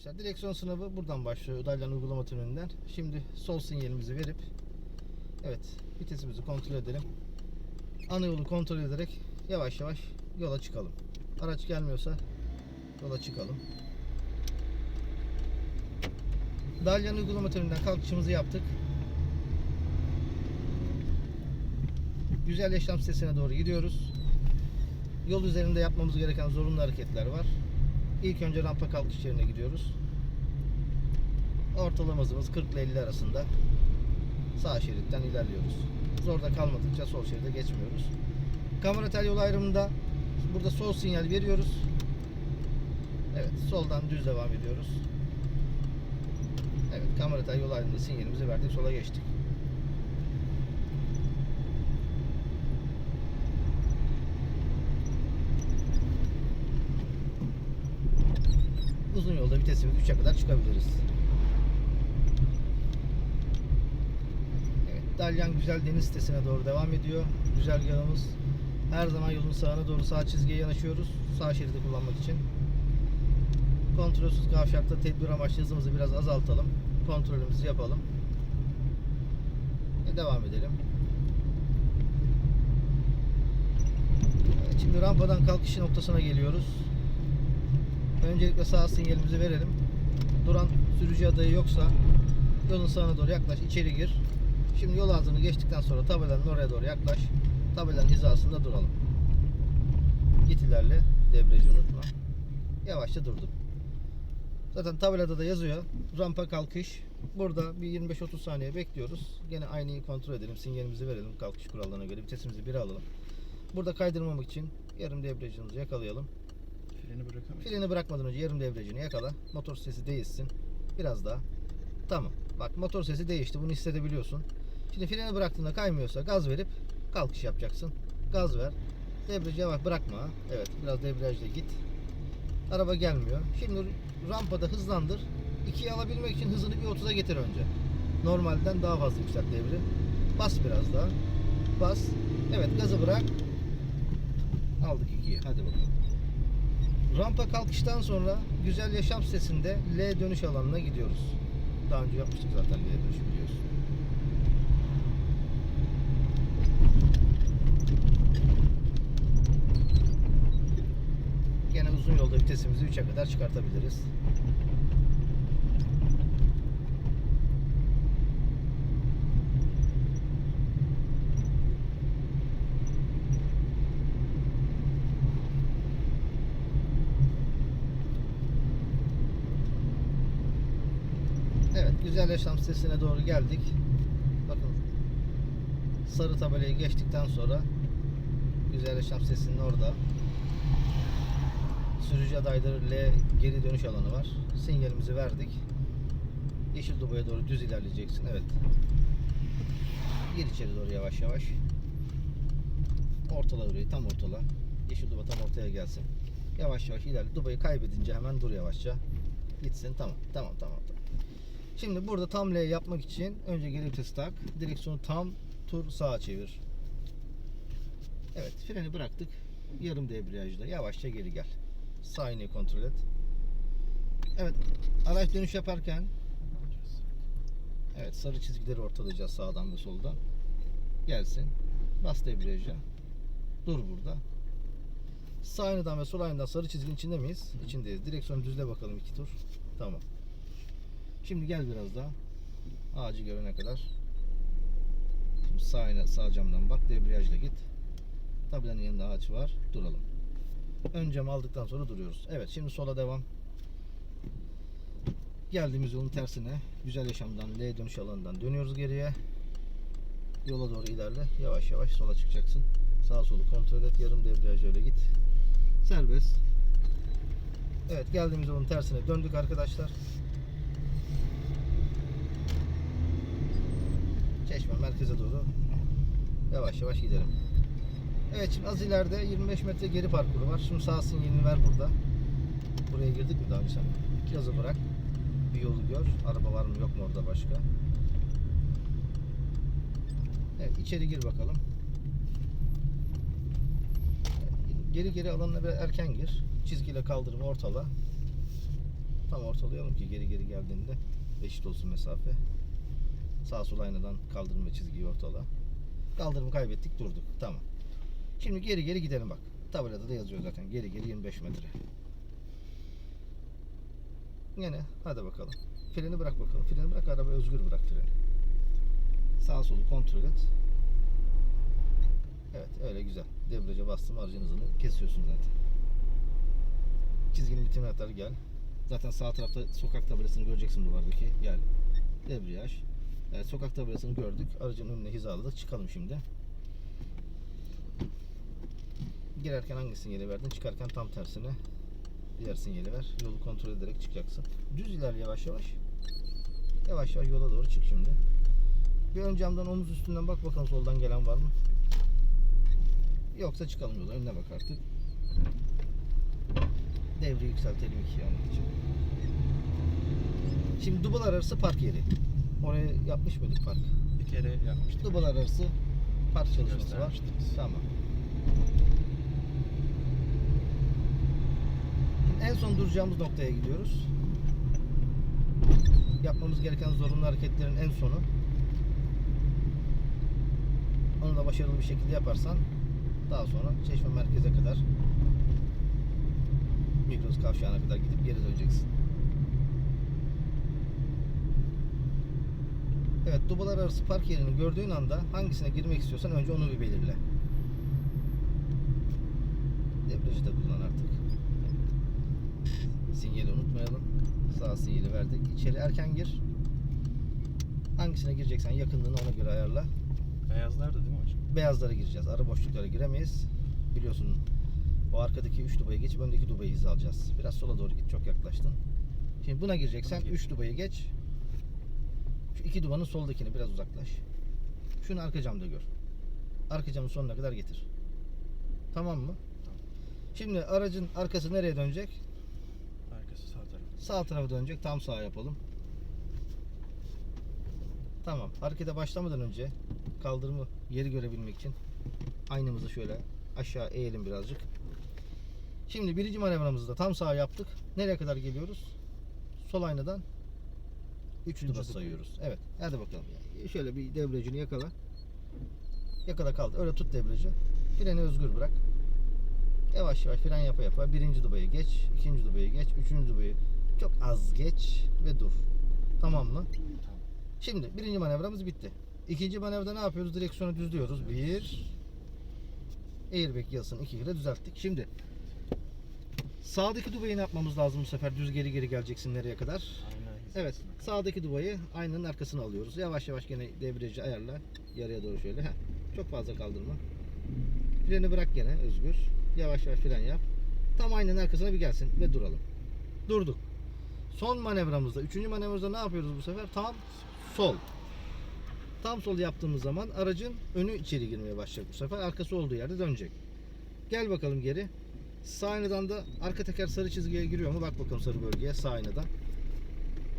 Arkadaşlar direksiyon sınavı buradan başlıyor. Udaylan uygulama türünden. Şimdi sol sinyalimizi verip evet vitesimizi kontrol edelim. Ana yolu kontrol ederek yavaş yavaş yola çıkalım. Araç gelmiyorsa yola çıkalım. Dalyan uygulama türünden kalkışımızı yaptık. Güzel yaşam sitesine doğru gidiyoruz. Yol üzerinde yapmamız gereken zorunlu hareketler var. İlk önce rampa kalkış yerine gidiyoruz. Ortalama hızımız 40 ile 50 arasında. Sağ şeritten ilerliyoruz. Zorda kalmadıkça sol şeride geçmiyoruz. Kamera tel yol ayrımında burada sol sinyal veriyoruz. Evet, soldan düz devam ediyoruz. Evet, kamera tel yol ayrımında sinyalimizi verdik, sola geçtik. Uzun yolda vitesimiz 3'e kadar çıkabiliriz. Evet, Dalyan Güzel Deniz sitesine doğru devam ediyor. Güzergahımız her zaman yolun sağına doğru sağ çizgiye yanaşıyoruz. Sağ şeridi kullanmak için. Kontrolsüz kavşakta tedbir amaçlı hızımızı biraz azaltalım. Kontrolümüzü yapalım. Ve devam edelim. Şimdi rampadan kalkış noktasına geliyoruz. Öncelikle sağ sinyalimizi verelim. Duran sürücü adayı yoksa yolun sağına doğru yaklaş, içeri gir. Şimdi yol ağzını geçtikten sonra tabelanın oraya doğru yaklaş. Tabelanın hizasında duralım. Git ilerle, debriyajı unutma. Yavaşça durdum. Zaten tabelada da yazıyor. Rampa kalkış. Burada bir 25-30 saniye bekliyoruz. Gene aynayı kontrol edelim. Sinyalimizi verelim kalkış kurallarına göre. Vitesimizi 1'e alalım. Burada kaydırmamak için yarım debriyajımızı yakalayalım. Freni bırakamayız. Freni bırakmadan önce yarım devreci yakala. Motor sesi değişsin. Biraz daha. Tamam. Bak motor sesi değişti. Bunu hissedebiliyorsun. Şimdi freni bıraktığında kaymıyorsa gaz verip kalkış yapacaksın. Gaz ver. Debriyajı yavaş bırakma. Evet biraz debriyajla git. Araba gelmiyor. Şimdi rampada hızlandır. 2'yi alabilmek için hızını bir 30'a getir önce. Normalden daha fazla yükselt devri. Bas biraz daha. Bas. Evet gazı bırak. Aldık 2'yi. Hadi bakalım. Rampa kalkıştan sonra güzel yaşam sitesinde L dönüş alanına gidiyoruz. Daha önce yapmıştık zaten L dönüş biliyorsun. Gene uzun yolda vitesimizi 3'e kadar çıkartabiliriz. Evet, güzel yaşam sitesine doğru geldik. Bakın sarı tabelayı geçtikten sonra güzel yaşam sitesinin orada sürücü adayları L geri dönüş alanı var. Sinyalimizi verdik. Yeşil dubaya doğru düz ilerleyeceksin. Evet. Gir içeri doğru yavaş yavaş. Ortala orayı tam ortala. Yeşil duba tam ortaya gelsin. Yavaş yavaş ilerle. Dubayı kaybedince hemen dur yavaşça. Gitsin. Tamam. Tamam tamam. Şimdi burada tam L yapmak için önce geri vites tak. Direksiyonu tam tur sağa çevir. Evet freni bıraktık. Yarım debriyajla yavaşça geri gel. Sağ iğneyi kontrol et. Evet araç dönüş yaparken evet sarı çizgileri ortalayacağız sağdan ve soldan. Gelsin. Bas debriyaja. Dur burada. Sağ aynadan ve sol aynadan sarı çizginin içinde miyiz? İçindeyiz. Direksiyonu düzle bakalım iki tur. Tamam. Şimdi gel biraz daha. Ağacı görene kadar. Şimdi sağ sağ camdan bak. Debriyajla git. Tabelanın yanında ağaç var. Duralım. Ön camı aldıktan sonra duruyoruz. Evet şimdi sola devam. Geldiğimiz yolun tersine güzel yaşamdan L dönüş alanından dönüyoruz geriye. Yola doğru ilerle. Yavaş yavaş sola çıkacaksın. Sağ solu kontrol et. Yarım debriyaj öyle git. Serbest. Evet geldiğimiz yolun tersine döndük arkadaşlar. Çeşme merkeze doğru yavaş yavaş gidelim. Evet şimdi az ileride 25 metre geri parkuru var. Şimdi sağ sinyalini ver burada. Buraya girdik mi daha önce sen? Yazı bırak. Bir yolu gör. Araba var mı yok mu orada başka. Evet içeri gir bakalım. Geri geri alanına biraz erken gir. Çizgiyle kaldırım ortala. Tam ortalayalım ki geri geri geldiğinde eşit olsun mesafe. Sağ sol aynadan kaldırım ve çizgiyi ortala. Kaldırımı kaybettik durduk. Tamam. Şimdi geri geri gidelim bak. Tabelada da yazıyor zaten. Geri geri 25 metre. Yine hadi bakalım. Freni bırak bakalım. Freni bırak araba özgür bırak freni. Sağ solu kontrol et. Evet öyle güzel. Debriyaja bastım aracın hızını kesiyorsun zaten. Çizginin bitimine kadar gel. Zaten sağ tarafta sokak tabelasını göreceksin duvardaki. Gel. Debriyaj. Evet sokak tabelasını gördük. Aracın önüne hizaladık. Çıkalım şimdi. Girerken hangi sinyali verdin? Çıkarken tam tersine diğer sinyali ver. Yolu kontrol ederek çıkacaksın. Düz ilerle yavaş yavaş. Yavaş yavaş yola doğru çık şimdi. Bir ön camdan omuz üstünden bak bakalım soldan gelen var mı? Yoksa çıkalım yola. Önüne bak artık. Devri yükseltelim ikiye almak için. Şimdi dubalar arası park yeri. Oraya yapmış mıydık park? Bir kere yapmıştık. Dubalar arası park çalışması var. Tamam. Şimdi en son duracağımız noktaya gidiyoruz. Yapmamız gereken zorunlu hareketlerin en sonu. Onu da başarılı bir şekilde yaparsan daha sonra Çeşme merkeze kadar Migros kavşağına kadar gidip geri döneceksin. Evet, dubalar arası park yerini gördüğün anda hangisine girmek istiyorsan önce onu bir belirle. Debriyajı da kullan artık. Sinyali unutmayalım. Sağ sinyali verdik. İçeri erken gir. Hangisine gireceksen yakınlığını ona göre ayarla. Beyazlardı değil mi hocam? Beyazlara gireceğiz. Ara boşluklara giremeyiz. Biliyorsun o arkadaki 3 dubayı geçip öndeki dubayı hiza alacağız. Biraz sola doğru git. Çok yaklaştın. Şimdi buna gireceksen Buna 3 dubayı geç. Şu iki dubanın soldakini biraz uzaklaş. Şunu arka camda gör. Arka camın sonuna kadar getir. Tamam mı? Tamam. Şimdi aracın arkası nereye dönecek? Arkası sağ tarafı. Sağ tarafa dönecek. Tam sağ yapalım. Tamam. Harekete başlamadan önce kaldırımı yeri görebilmek için aynamızı şöyle aşağı eğelim birazcık. Şimdi birinci manevramızı da tam sağ yaptık. Nereye kadar geliyoruz? Sol aynadan 3 Üçüncü duba duba. sayıyoruz. Evet. Hadi bakalım. Şöyle bir debriyajını yakala. Yakala kaldı. Öyle tut debriyajı. Freni özgür bırak. Yavaş yavaş fren yapa yapa birinci dubayı geç, ikinci dubayı geç, üçüncü dubayı çok az geç ve dur. Tamam mı? Tamam. Şimdi birinci manevramız bitti. İkinci manevrada ne yapıyoruz? Direksiyonu düzlüyoruz. Bir. Airbag yasını iki kere düzelttik. Şimdi sağdaki dubayı ne yapmamız lazım bu sefer? Düz geri geri geleceksin nereye kadar? Ayna Evet. Sağdaki dubayı aynanın arkasına alıyoruz. Yavaş yavaş gene debriyajı ayarla. Yarıya doğru şöyle. Heh. Çok fazla kaldırma. Freni bırak gene özgür. Yavaş yavaş fren yap. Tam aynanın arkasına bir gelsin ve duralım. Durduk. Son manevramızda, üçüncü manevramızda ne yapıyoruz bu sefer? Tam sol. Tam sol yaptığımız zaman aracın önü içeri girmeye başlayacak bu sefer. Arkası olduğu yerde dönecek. Gel bakalım geri. Sağ aynadan da arka teker sarı çizgiye giriyor mu? Bak bakalım sarı bölgeye sağ aynadan.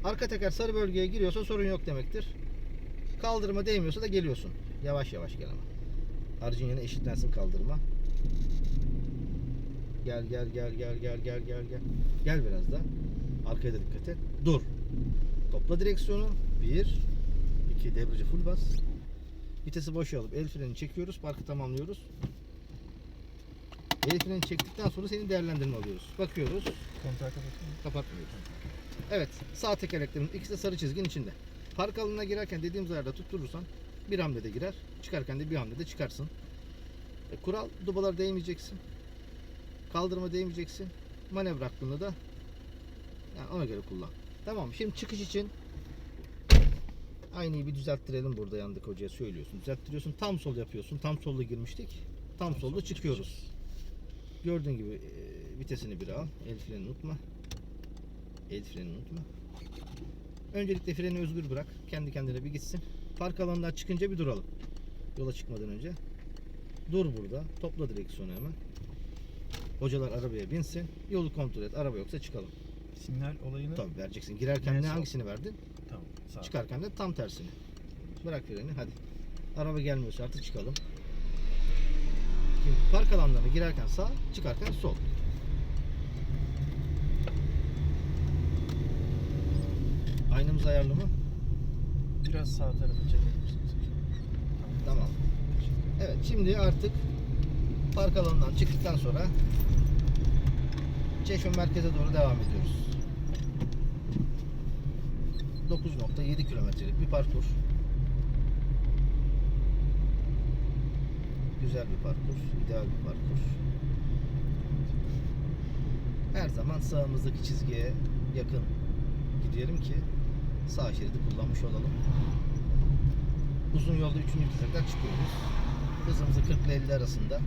Arka teker sarı bölgeye giriyorsa sorun yok demektir. Kaldırma değmiyorsa da geliyorsun. Yavaş yavaş gel ama. Harcın yine eşitlensin kaldırma. Gel gel gel gel gel gel gel gel. Gel biraz da. Arkaya da dikkat et. Dur. Topla direksiyonu. Bir. iki debriyajı full bas. Vitesi boşa alıp el freni çekiyoruz. Parkı tamamlıyoruz. El freni çektikten sonra senin değerlendirme alıyoruz. Bakıyoruz. Kontağı kapatın mı? Kapatmıyoruz. Evet. Sağ tekerleklerin ikisi de sarı çizginin içinde. Park alanına girerken dediğimiz ayarda tutturursan bir hamlede girer. Çıkarken de bir hamlede çıkarsın. E, kural dubalar değmeyeceksin. Kaldırma değmeyeceksin. Manevra hakkını da yani ona göre kullan. Tamam. Şimdi çıkış için aynayı bir düzelttirelim burada yandık hocaya söylüyorsun. Düzelttiriyorsun. Tam sol yapıyorsun. Tam solda girmiştik. Tam, solda solda çıkıyoruz. çıkacağız. Gördüğün gibi e, vitesini bir al. El freni unutma. El freni unutma. Öncelikle freni özgür bırak. Kendi kendine bir gitsin. Park alanından çıkınca bir duralım. Yola çıkmadan önce. Dur burada. Topla direksiyonu hemen. Hocalar arabaya binsin. Yolu kontrol et. Araba yoksa çıkalım. Sinyal olayını Tabii vereceksin. Girerken En ne hangisini verdin? tamam. Sağ. Çıkarken de tam tersini. Bırak freni hadi. Araba gelmiyorsa artık çıkalım. Şimdi park alanlarına girerken sağ, çıkarken sol. Aynamız ayarlı mı? Biraz sağ tarafa çekebilir misiniz? Tamam. Evet şimdi artık park alanından çıktıktan sonra Çeşme merkeze doğru devam ediyoruz. 9.7 kilometrelik bir parkur. Güzel bir parkur, ideal bir parkur. Her zaman sağımızdaki çizgiye yakın gidelim ki sağ şeridi kullanmış olalım. Uzun yolda 3. vitese çıkıyoruz. Hızımızı 40 ile 50 arasında.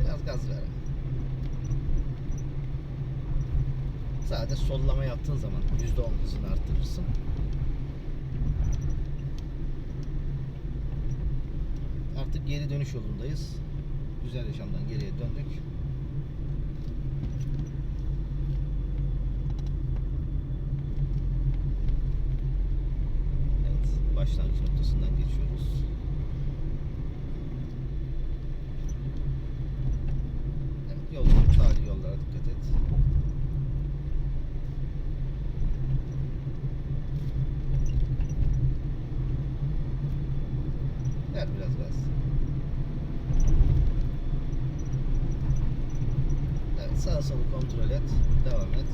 Biraz gaz ver. Sadece sollama yaptığın zaman %10 hızını arttırırsın. Artık geri dönüş yolundayız. Güzel yaşamdan geriye döndük. Evet, başlangıç noktasından geçiyoruz. Evet, yol, tarihi yollara dikkat et. Ver biraz gaz. Evet, sağa solu kontrol et. Devam et.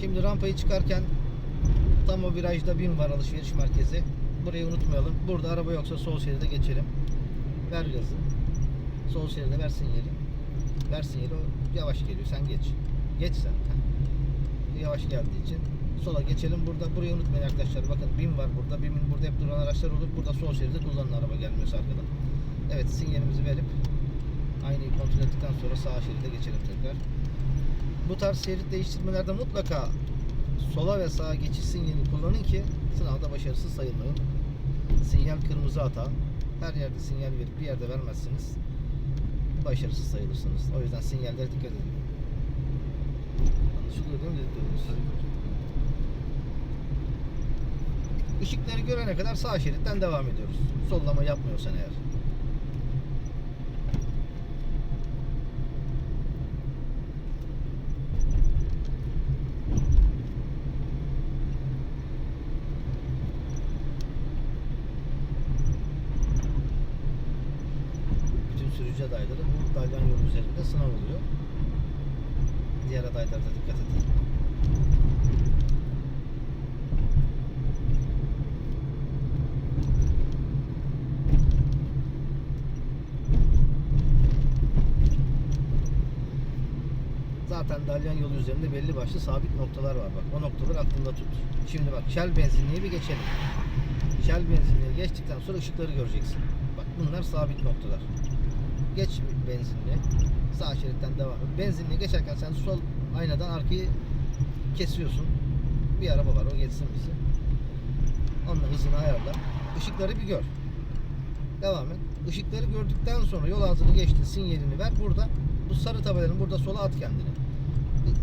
Şimdi rampayı çıkarken tam o virajda BİM var alışveriş merkezi. Burayı unutmayalım. Burada araba yoksa sol şeride geçelim. Ver gazı. Sol şeride ver sinyali. Ver sinyali o yavaş geliyor. Sen geç. Geç sen. Yavaş geldiği için sola geçelim. Burada burayı unutmayın arkadaşlar. Bakın BİM var burada. BİM'in burada hep duran araçlar olur. Burada sol şeride kullanılan araba gelmiyorsa arkadan. Evet sinyalimizi verip aynayı kontrol ettikten sonra sağ şeride geçelim tekrar. Bu tarz şerit değiştirmelerde mutlaka sola ve sağa geçiş sinyalini kullanın ki sınavda başarısız sayılmayın. Sinyal kırmızı hata. Her yerde sinyal verip bir yerde vermezsiniz. Başarısız sayılırsınız. O yüzden sinyallere dikkat edin. Anlaşılıyor değil mi dediklerimiz? Işıkları görene kadar sağ şeritten devam ediyoruz. Sollama yapmıyorsan eğer. Bütün sürücü adayları bu dalyan yolu üzerinde sınav oluyor. Diğer adaylara da dikkat edin. Zaten dalyan yolu üzerinde belli başlı sabit noktalar var bak. O noktaları aklında tut. Şimdi bak Shell benzinliği bir geçelim. Shell benzinliği geçtikten sonra ışıkları göreceksin. Bak bunlar sabit noktalar. Geç benzinliğe. Sağ şeritten devam et. Benzinliğe geçerken sen sol aynadan arkayı kesiyorsun. Bir araba var o geçsin bizi. Onunla hızını ayarla. Işıkları bir gör. Devam et. Işıkları gördükten sonra yol ağzını geçti sinyalini ver. Burada bu sarı tabelanın burada sola at kendini.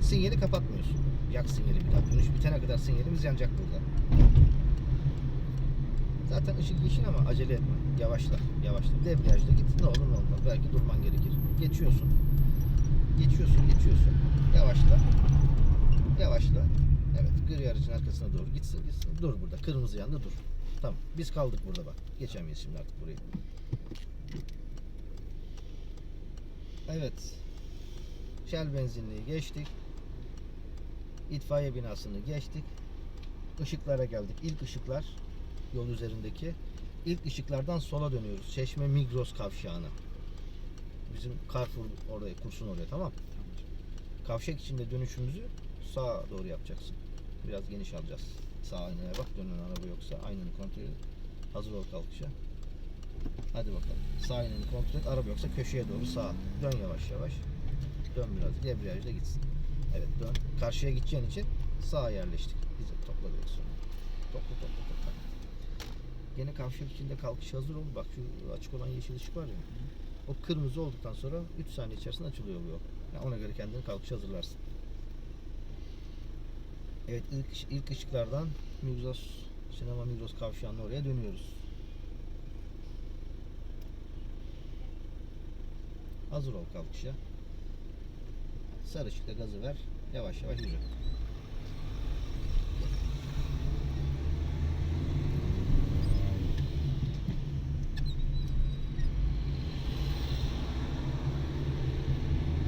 Sinyali kapatmıyorsun. Yak sinyali bir daha. Dönüş bitene kadar sinyalimiz yanacak burada. Zaten ışık yeşil ama acele etme. Yavaşla. Yavaşla. Debriyajla git. Ne olur ne olmaz. Belki durman gerekir. Geçiyorsun. Geçiyorsun. Geçiyorsun. Yavaşla. Yavaşla. Evet. Gri aracın arkasına doğru gitsin gitsin. Dur burada. Kırmızı yanda dur. Tamam. Biz kaldık burada bak. Geçemeyiz şimdi artık burayı. Evet. Shell benzinliği geçtik. İtfaiye binasını geçtik. Işıklara geldik. İlk ışıklar yol üzerindeki. İlk ışıklardan sola dönüyoruz. Çeşme Migros kavşağına. Bizim Carrefour oraya, kursun oraya tamam. Kavşak içinde dönüşümüzü sağa doğru yapacaksın. Biraz geniş alacağız. Sağ aynaya bak dönen araba yoksa aynanı kontrol et. Hazır ol kalkışa. Hadi bakalım. Sağ aynanı kontrol et. Araba yoksa köşeye doğru sağa. Dön yavaş yavaş. Dön biraz. Debriyajda gitsin. Evet dön. Karşıya gideceğin için sağa yerleştik. Bize topla direksiyonu. Topla topla topla. Gene kavşak içinde kalkış hazır ol. Bak şu açık olan yeşil ışık var ya. O kırmızı olduktan sonra 3 saniye içerisinde açılıyor bu yol. Yani ona göre kendini kalkış hazırlarsın. Evet ilk, ilk ışıklardan Migros, Sinema Migros kavşağının oraya dönüyoruz. Hazır ol kalkışa sarı ışıkta gazı ver. Yavaş yavaş yürü.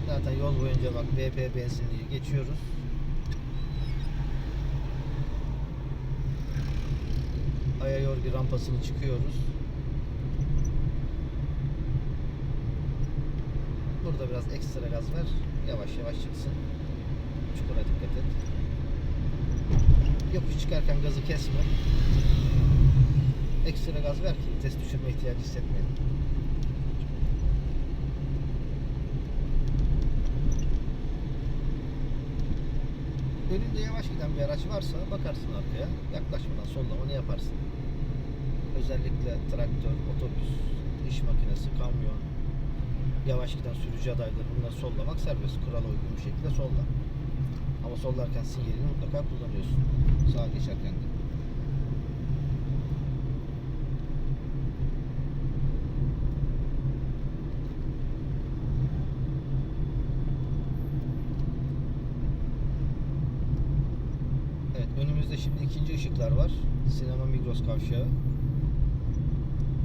Zaten yol boyunca bak BP benzinliği geçiyoruz. Ayayorgi rampasını çıkıyoruz. Burada biraz ekstra gaz ver. Yavaş yavaş çıksın. Çukura dikkat et. Yokuş çıkarken gazı kesme. Ekstra gaz ver ki vites düşürme ihtiyacı hissetmeyelim. Önünde yavaş giden bir araç varsa bakarsın arkaya. Yaklaşmadan sollamanı yaparsın. Özellikle traktör, otobüs, iş makinesi, kamyon, yavaş giden sürücü adayları bunları sollamak serbest. Kurala uygun bir şekilde solla. Ama sollarken sinyalini mutlaka kullanıyorsun. Sağa geçerken de. Evet önümüzde şimdi ikinci ışıklar var. Sinema Migros kavşağı.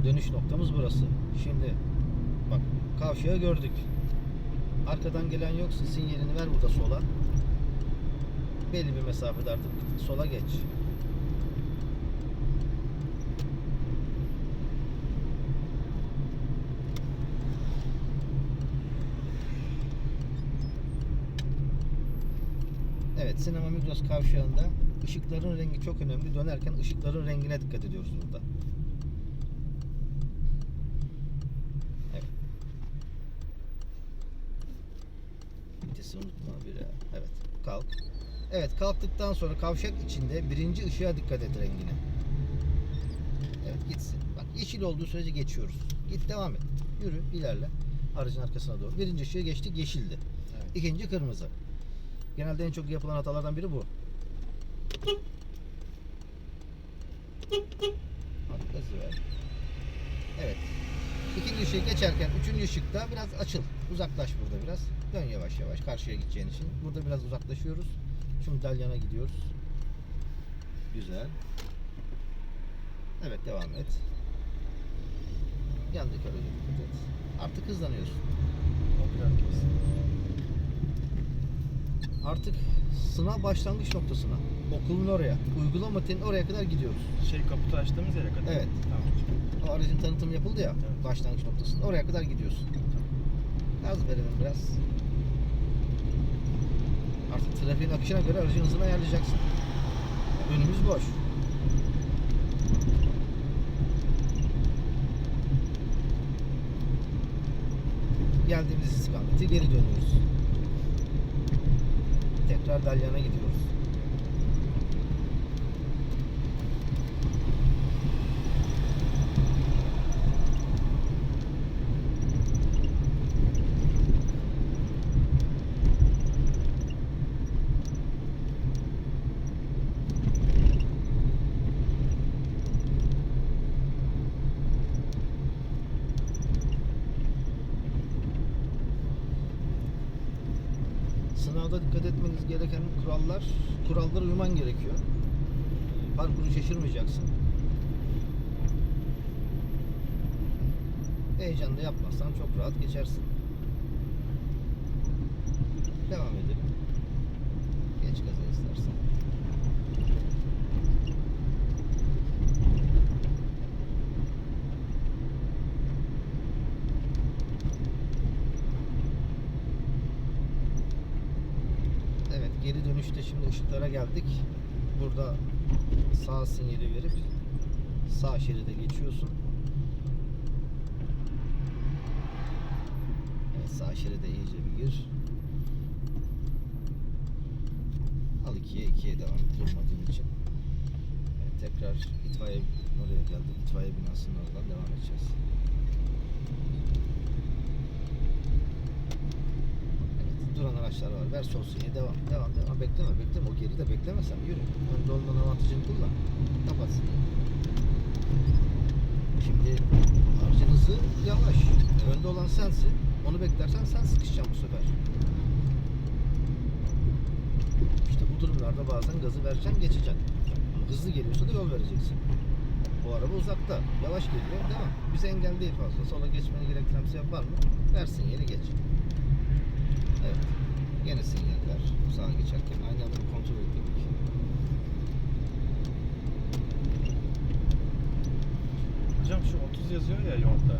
Dönüş noktamız burası. Şimdi bak kavşağı gördük. Arkadan gelen yoksa sinyalini ver burada sola. Belli bir mesafede artık sola geç. Evet, sinema Migros kavşağında ışıkların rengi çok önemli. Dönerken ışıkların rengine dikkat ediyoruz burada. Evet. Vitesi unutma bir. Evet, kalk. Evet, kalktıktan sonra kavşak içinde birinci ışığa dikkat et rengine. Evet, gitsin. Bak yeşil olduğu sürece geçiyoruz. Git devam et. Yürü, ilerle. Aracın arkasına doğru. Birinci ışığı geçtik, yeşildi. Evet. İkinci kırmızı. Genelde en çok yapılan hatalardan biri bu. Hadi gazı ver. Evet. İkinci ışığı geçerken üçüncü ışıkta biraz açıl. Uzaklaş burada biraz. Dön yavaş yavaş karşıya gideceğin için. Burada biraz uzaklaşıyoruz. Şimdi Dalyan'a gidiyoruz. Güzel. Evet devam et. Yandık aracı dikkat et. Artık hızlanıyorsun. Artık sınav başlangıç noktasına. Okulun oraya. Uygulama telinin oraya kadar gidiyoruz. Şey kaputu açtığımız yere kadar. Evet. Tamam. O aracın tanıtımı yapıldı ya Evet. başlangıç noktasında. Oraya kadar gidiyorsun. Gaz verelim biraz. Artık trafiğin akışına göre aracın hızını ayarlayacaksın. Önümüz boş. Geldiğimiz istikamete geri dönüyoruz. Tekrar Dalyan'a gidiyoruz. Sınavda dikkat etmeniz gereken kurallar, kurallara uyman gerekiyor. Parkuru şaşırmayacaksın. Heyecanda yapmazsan çok rahat geçersin. Devam edelim. Geç gaza istersen. Evet geri dönüşte şimdi ışıklara geldik. Burada sağ sinyali verip sağ şeride geçiyorsun. Evet sağ şeride iyice bir gir. Al ikiye ikiye devam et durmadığın için. Evet, tekrar itfaiye oraya geldik. İtfaiye binasının oradan devam edeceğiz. Evet, duran araçlar var. Ver sol sinyali devam. Devam devam. Bekleme bekleme. O geride beklemesen yürü. Önde olmanın avantajını kullan. Kapat. Şimdi aracın hızı yavaş. Önde olan sensin. Onu beklersen sen sıkışacaksın bu sefer. İşte bu durumlarda bazen gazı vereceksin, geçeceksin. Ama hızlı geliyorsa da yol vereceksin. Bu araba uzakta. Yavaş geliyor. Devam. Bize engel değil fazla. Sola geçmeni bir sebep var mı? Ver sinyali geç. Evet. Gene sinyaller sağa geçerken. Aynı anda kontrol ettik. Hocam şu 30 yazıyor ya yolda.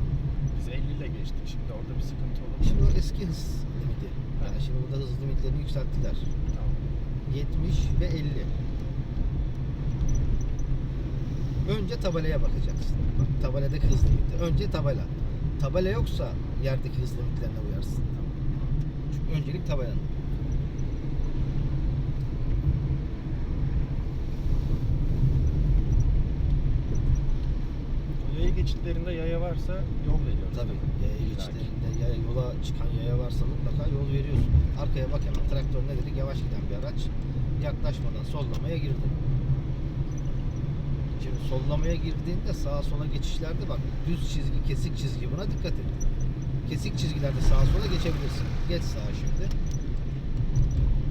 Biz 50 ile geçtik. Şimdi orada bir sıkıntı olur mu? Şimdi o eski hız limiti. Yani şimdi burada hız limitlerini yükselttiler. Tamam. 70 ve 50. Önce tabelaya bakacaksın. Bak tabeladaki hız limiti. Önce tabela. Tabela yoksa yerdeki hız limitlerine uyarsın. Öncelik. O yaya geçitlerinde yaya varsa yol veriyoruz. Tabii yaya geçişlerinde yaya, yola çıkan yaya varsa mutlaka yol veriyorsun. Arkaya bak hemen traktör ne dedik yavaş giden bir araç. Yaklaşmadan sollamaya girdi. Şimdi sollamaya girdiğinde sağa sola geçişlerde bak düz çizgi, kesik çizgi buna dikkat et. Kesik çizgilerde sağa sola geçebilirsin. Geç sağa şimdi.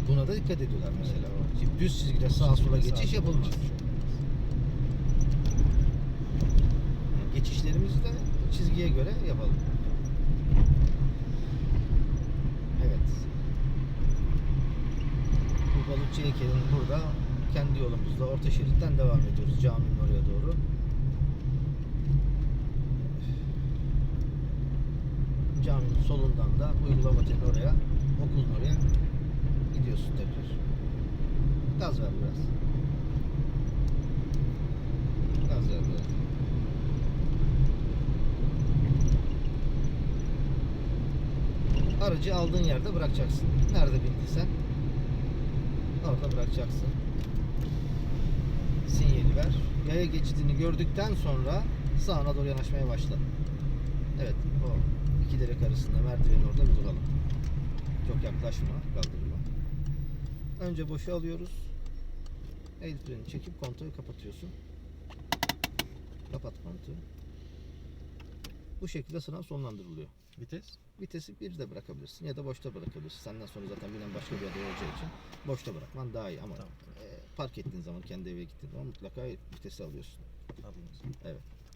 Buna da dikkat ediyorlar mesela. Şimdi düz çizgide sağa sola geçiş yapılmaz. Yani Geçişlerimizi de çizgiye göre yapalım. Evet. Bu balıkçı heykelin burada kendi yolumuzda orta şeritten devam ediyoruz caminin oraya doğru. Caminin solundan da uygulama telin oraya, okulun oraya gidiyorsun tekrar. Gaz ver biraz. Gaz ver biraz. Aracı aldığın yerde bırakacaksın. Nerede bindiysen orada bırakacaksın. Sinyali ver. Yaya geçidini gördükten sonra sağına doğru yanaşmaya başla. Evet, o iki direk arasında merdivenin orada bir duralım. Çok yaklaşma, kaldırma. Önce boşu alıyoruz. El freni çekip kontağı kapatıyorsun. Kapat kontağı. Bu şekilde sınav sonlandırılıyor. Vites? Vitesi bir de bırakabilirsin ya da boşta bırakabilirsin. Senden sonra zaten binen başka bir adam olacağı için boşta bırakman daha iyi ama Tamam. e, park ettiğin zaman kendi eve gittiğin zaman mutlaka vitesi alıyorsun. Aldım. Evet.